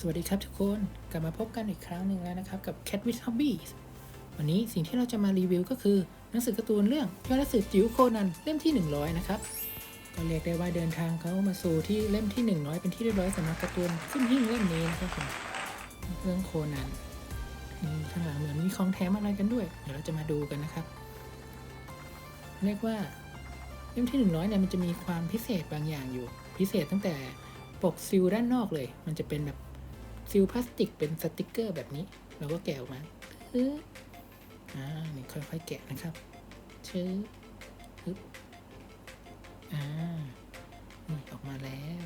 สวัสดีครับทุกคนกลับมาพบกันอีกครั้งหนึ่งแล้วนะครับ กับ Cat with Hobbies วันนี้สิ่งที่เราจะมารีวิวก็คือ หนังสือการ์ตูนเรื่องยอดนักสืบจิ๋วโคนันเล่มที่ 100 นะครับ ก็เรียกได้ว่าเดินทางเขามาสู่ที่เล่มที่ 100 เป็นที่เรียบร้อยสำหรับการ์ตูนขึ้นหิ้งเล่มนี้นะครับผมเรื่องโคนันนี่ข้างหลังเหมือนมีของแถมอะไรกันด้วย เดี๋ยวเราจะมาดูกันนะครับ เรียกว่าเล่มที่ 100เนี่ยมันจะมีความพิเศษบางอย่างอยู่ พิเศษตั้งแต่ปกซิลด้านนอกเลย มันจะเป็นแบบ ซิลพลาสติกเป็นสติกเกอร์แบบนี้ เราก็แกะออกมาปึ๊บอ่านี่ค่อยๆแกะนะครับเชื้อปึ๊บอ่านี่ออกมาแล้ว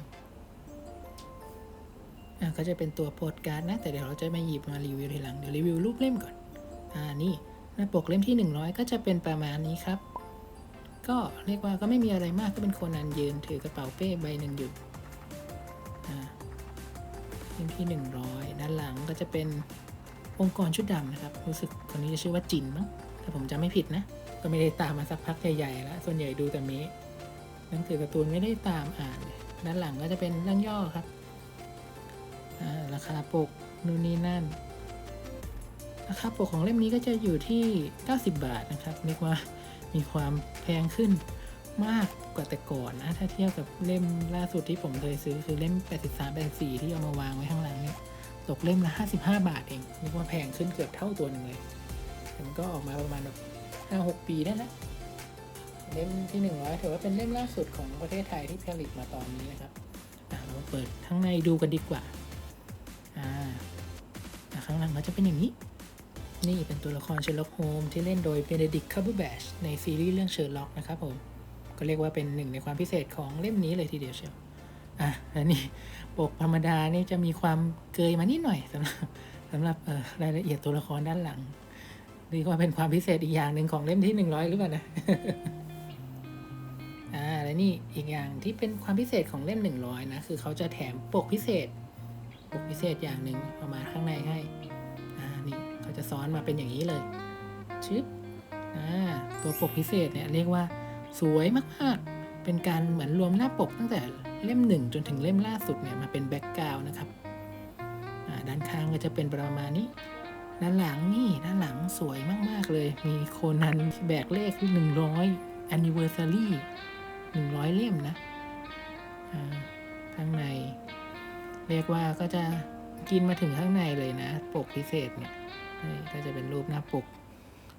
อ่าก็จะเป็นตัวโปสการ์ดนะ แต่เดี๋ยวเราจะมาหยิบมารีวิวทีหลัง เดี๋ยวรีวิวรูปเล่มก่อน อ่านี่หน้าปกเล่มที่ 100 ก็จะเป็นประมาณนี้ครับ ก็เรียกว่าก็ไม่มีอะไรมากก็เป็นคนันยืนถือกระเป๋าเป้ใบหนึ่งอยู่ ที่ 100 ด้านหลังก็จะเป็นองค์กรชุดดำนะครับ รู้สึกคนนี้จะชื่อว่าจินมั้งถ้าผมจำไม่ผิดนะ ก็ไม่ได้ตามมาสักพักใหญ่ๆแล้วส่วนใหญ่ดูแต่เมะหนังสือการ์ตูนไม่ได้ตามอ่านเลยด้านหลังก็จะเป็นเรื่องย่อครับราคาปกนู่นนี่นั่นราคาปกของเล่มนี้ก็จะอยู่ที่ 90 บาทนะครับเรียกว่ามีความแพงขึ้น มากกว่าแต่ก่อนนะ ถ้าเทียบกับเล่มล่าสุดที่ผมเคยซื้อคือเล่ม 83 84 ที่เอามาวางไว้ข้างหลังเนี่ยตกเล่มละ 55 บาทเองเรียกว่าแพงขึ้นเกือบเท่าตัวหนึ่งเลยแต่มันก็ออกมาประมาณแบบ 5-6 ปีได้แล้วเล่มที่ 100ถือว่าเป็นเล่มล่าสุดของประเทศไทยที่ผลิตมาตอนนี้นะครับเราเปิดข้างในดูกันดีกว่าอ่าข้างหลังก็จะเป็นอย่างนี้ นี่เป็นตัวละครเชอร์ล็อกโฮมที่เล่นโดยเบเนดิกคับเบอร์แบชในซีรีส์เรื่องเชอร์ล็อกนะครับผม ก็เรียกว่าเป็นหนึ่งในความพิเศษของเล่มนี้เลยทีเดียวเชียวอะแล้วนี่ปกธรรมดานี่จะมีความเกยมานิดหน่อยสำหรับสำหรับรายละเอียดตัวละครด้านหลังเรียกว่าเป็นความพิเศษอีกอย่างหนึ่งของเล่มที่100หรือเปล่านะอ่าและนี่อีกอย่างที่เป็นความพิเศษของเล่ม100นะคือเขาจะแถมปกพิเศษ ปกพิเศษอย่างหนึ่งเอามาณข้างในให้อ่านี่เขาจะซ้อนมาเป็นอย่างนี้เลยชึบอ่าตัวปกพิเศษเนี่ยเรียกว่า สวยมากๆ เป็นการเหมือนรวมหน้าปกตั้งแต่เล่มหนึ่งจนถึงเล่มล่าสุดเนี่ยมาเป็นแบ็กกราวนะครับอ่าด้านข้างก็จะเป็นประมาณนี้ ด้านหลังนี่ด้านหลังสวยมากๆเลย มีโคนันแบกเลขหนึ่งร้อย anniversary หนึ่งร้อยเล่มนะอ่าข้างใน เรียกว่าก็จะกินมาถึงข้างในเลยนะ ปกพิเศษเนี่ยนี่ก็จะเป็นรูปหน้าปก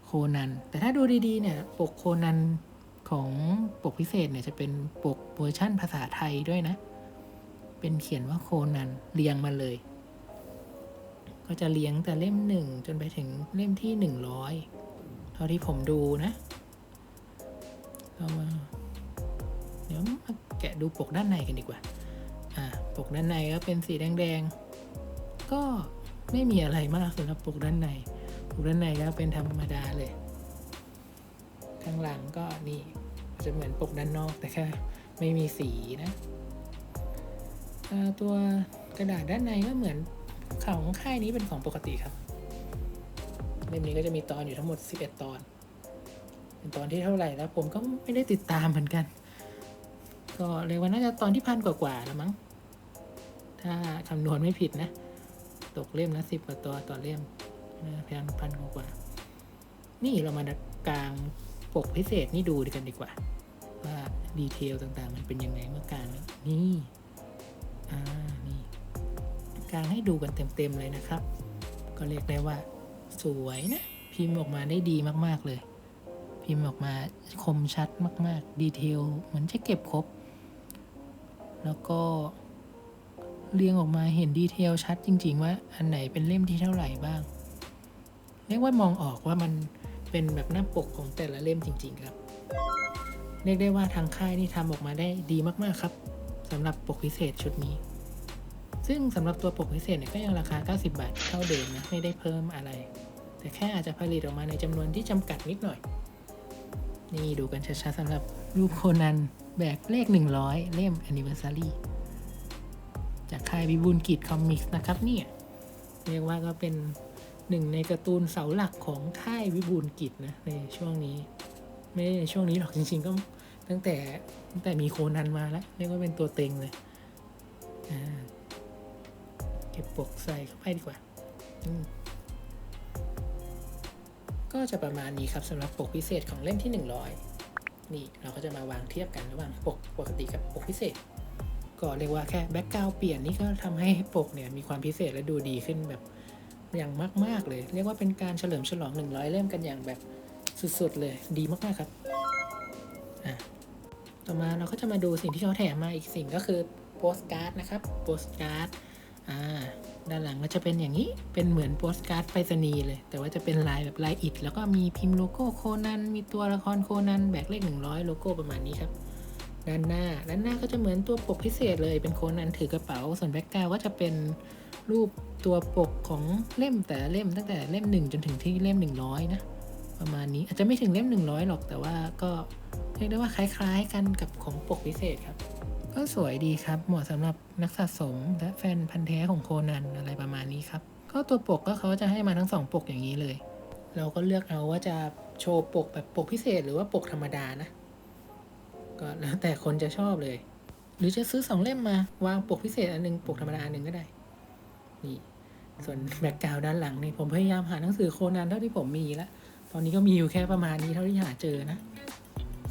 โคนัน แต่ถ้าดูดีๆเนี่ย ปกโคนัน ของปกพิเศษเนี่ยจะเป็นปกเวอร์ชั่นภาษาไทยด้วยนะ เป็นเขียนว่าโคนันเรียงมาเลย ก็จะเรียงแต่เล่มหนึ่งจนไปถึงเล่มที่หนึ่งร้อยเท่าที่ผมดูนะเรามาเดี๋ยวมาแกะดูปกด้านในกันดีกว่า อ่า ปกด้านในก็เป็นสีแดงๆ ก็ไม่มีอะไรมากสำหรับปกด้านใน ปกด้านในก็เป็นธรรมดาเลย ข้างหลังก็นี่จะเหมือนปกด้านนอกแต่แค่ไม่มีสีนะตัวกระดาษด้านในก็เหมือนของค่ายนี้เป็นของปกติครับเล่มนี้ก็จะมีตอนอยู่ทั้งหมด 11 ตอน เป็นตอนที่เท่าไหร่แล้ว ผมก็ไม่ได้ติดตามเหมือนกัน ก็เรียกว่าน่าจะตอนที่พันกว่าๆแล้วมั้ง ถ้าคำนวณไม่ผิดนะ ตกเล่มละสิบกว่าตัวต่อเล่มพันพันกว่า นี่เรามาดักกลาง ปกพิเศษนี่ดูดกันดีกว่า ว่าดีเทลต่างๆ มันเป็นยังไงเมื่อกลางนี่อ่านี่กางให้ดูกันเต็มๆเลยนะครับ ก็เรียกได้ว่า สวยนะ พิมพ์ออกมาได้ดีมากๆเลย พิมพ์ออกมาคมชัดมากๆ ดีเทลเหมือนจะเก็บครบ แล้วก็เรียงออกมาเห็นดีเทลชัดจริง ๆ ว่าอันไหนเป็นเล่มที่เท่าไหร่บ้าง เรียกว่ามองออกว่ามัน เป็นแบบหน้าปกของแต่ละเล่มจริง ๆ ครับ เรียกได้ว่าทางค่ายนี่ทำออกมาได้ดีมากๆครับสำหรับปกพิเศษชุดนี้ ซึ่งสำหรับตัวปกพิเศษเนี่ยก็ยังราคา 90 บาทเท่าเดิมนะไม่ได้เพิ่มอะไร แต่แค่อาจจะผลิตออกมาในจำนวนที่จำกัดนิดหน่อย นี่ดูกันชัดๆสำหรับรูปโคนันแบกเลข 100 เล่ม anniversary จากค่ายวิบูลกิจคอมิกส์นะครับเนี่ยเรียกว่าก็เป็น หนึ่งในการ์ตูนเสาหลักของค่ายวิบูลกิจนะในช่วงนี้ ไม่ในช่วงนี้หรอกจริง ๆ ก็ตั้งแต่ตั้งแต่มีโคนันมาแล้วเรียกว่าเป็นตัวเต็งเลยเก็บปกใส่เข้าไปดีกว่า ก็จะประมาณนี้ครับสำหรับปกพิเศษของเล่มที่ 100 นี่เราก็จะมาวางเทียบกันระหว่างปกปกติกับปกพิเศษ ก็เรียกว่าแค่แบ็กกราวเปลี่ยนนี่ก็ทำให้ปกเนี่ยมีความพิเศษและดูดีขึ้นแบบ อย่างมาก ๆ เลย เรียกว่าเป็นการเฉลิมฉลอง 100 เล่มกันอย่างแบบสุด ๆ เลย ดีมาก ๆ ครับ อะ ต่อมาเราก็จะมาดูสิ่งที่เขาแถมมาอีกสิ่งก็คือโปสการ์ดนะครับ โปสการ์ด อ่า ด้านหลังก็จะเป็นอย่างนี้ เป็นเหมือนโปสการ์ดไปรษณีย์เลย แต่ว่าจะเป็นลายแบบลายอิฐ แล้วก็มีพิมพ์โลโก้โคนัน มีตัวละครโคนันแบกเลข 100 โลโก้ประมาณนี้ครับด้านหน้า ด้านหน้าก็จะเหมือนตัวปกพิเศษเลย เป็นโคนันถือกระเป๋า ส่วนแบ็กกราวก็จะเป็นรูป ตัวปกของเล่มแต่เล่มตั้งแต่เล่ม 1 จนถึงที่เล่ม 100 นะ ประมาณนี้อาจจะไม่ถึงเล่ม 100 หรอกแต่ว่าก็เรียกได้ว่าคล้ายๆกันกับของปกพิเศษครับ ก็สวยดีครับ เหมาะสำหรับนักสะสมและแฟนพันธ์แท้ของโคนันอะไรประมาณนี้ครับ ก็ตัวปกก็เขาจะให้มาทั้งสองปกอย่างนี้เลย เราก็เลือกเอาว่าจะโชว์ปกแบบปกพิเศษหรือว่าปกธรรมดานะ ก็แล้วแต่คนจะชอบเลย หรือจะซื้อสองเล่มมาวางปกพิเศษอันหนึงปกธรรมดาอันหนึ่งก็ได้นี่ ส่วนแบ็กกราวด้านหลังนี่ผมพยายามหาหนังสือโคนันเท่าที่ผมมีแล้วตอนนี้ก็มีอยู่แค่ประมาณนี้เท่าที่หาเจอนะ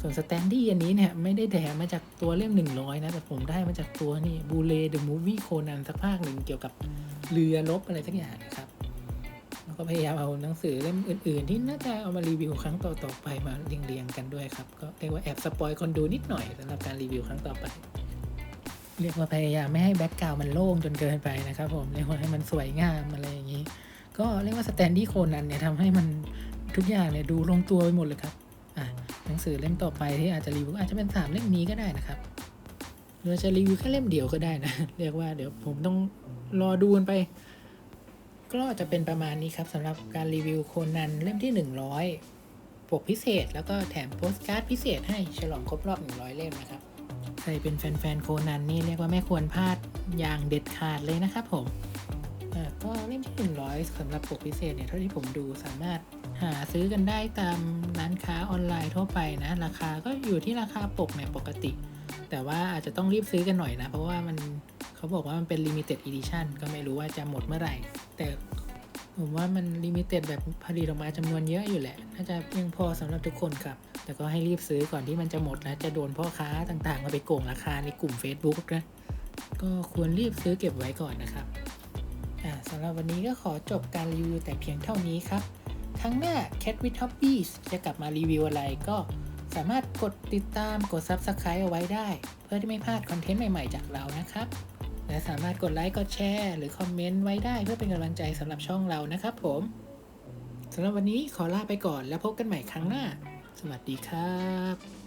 ส่วนสแตนดี้อันนี้เนี่ยไม่ได้แถมมาจากตัวเล่ม100นะ แต่ผมได้มาจากตัวนี่บูเลเดอะมูฟวี่โคนันสักภาคหนึ่งเกี่ยวกับเรือรบอะไรสักอย่างนะครับ แล้วก็พยายามเอาหนังสือเล่มอื่น ๆ ที่น่าจะเอามารีวิวครั้งต่อๆไปมาเรียงๆกันด้วยครับ ก็เรียกว่าแอบสปอยคนดูนิดหน่อยสำหรับการรีวิวครั้งต่อไป เรียกว่าพยายามไม่ให้แบ็กกราวมันโล่งจนเกินไปนะครับผมเรียกว่าให้มันสวยงามอะไรอย่างนี้ ก็เรียกว่าสแตนดี้โคนันเนี่ยทำให้มันทุกอย่างเนี่ยดูลงตัวไปหมดเลยครับอะหนังสือเล่มต่อไปที่อาจจะรีวิวอาจจะเป็นสามเล่มนี้ก็ได้นะครับหรือจะรีวิวแค่เล่มเดียวก็ได้นะ เรียกว่าเดี๋ยวผมต้องรอดูกันไป ก็จะเป็นประมาณนี้ครับสำหรับการรีวิวโคนันเล่มที่ 100ปกพิเศษ แล้วก็แถมโปสการ์ดพิเศษให้ฉลองครบรอบ 100 เล่มนะครับ ใครเป็นแฟนๆโคนันนี่เรียกว่าไม่ควรพลาดอย่างเด็ดขาดเลยนะครับผมก็เล่มที่ 100สำหรับปกพิเศษเนี่ยเท่าที่ผมดูสามารถหาซื้อกันได้ตามร้านค้าออนไลน์ทั่วไปนะ ราคาก็อยู่ที่ราคาปกเนี่ยปกติ แต่ว่าอาจจะต้องรีบซื้อกันหน่อยนะ เพราะว่ามันเขาบอกว่ามันเป็น limited edition ก็ไม่รู้ว่าจะหมดเมื่อไหร่ แต่ ผมว่ามันลิมิเต็ดแบบผลิตออกมาจำนวนเยอะอยู่แหละ น่าจะเพียงพอสำหรับทุกคนครับ แต่ก็ให้รีบซื้อก่อนที่มันจะหมดแล้วจะโดนพ่อค้าต่างๆมาไปโกงราคาในกลุ่ม Facebook นะ ก็ควรรีบซื้อเก็บไว้ก่อนนะครับสำหรับวันนี้ก็ขอจบการรีวิวแต่เพียงเท่านี้ครับ ครั้งหน้า Cat with Hobbies จะกลับมารีวิวอะไรก็สามารถกดติดตามกด Subscribe เอาไว้ได้ เพื่อที่ไม่พลาดคอนเทนต์ใหม่ ๆ จากเรานะครับ และสามารถกดไลค์ กดแชร์ หรือคอมเมนต์ไว้ได้เพื่อเป็นกำลังใจสำหรับช่องเรานะครับผมสำหรับวันนี้ขอลาไปก่อนแล้วพบกันใหม่ครั้งหน้า สวัสดีครับ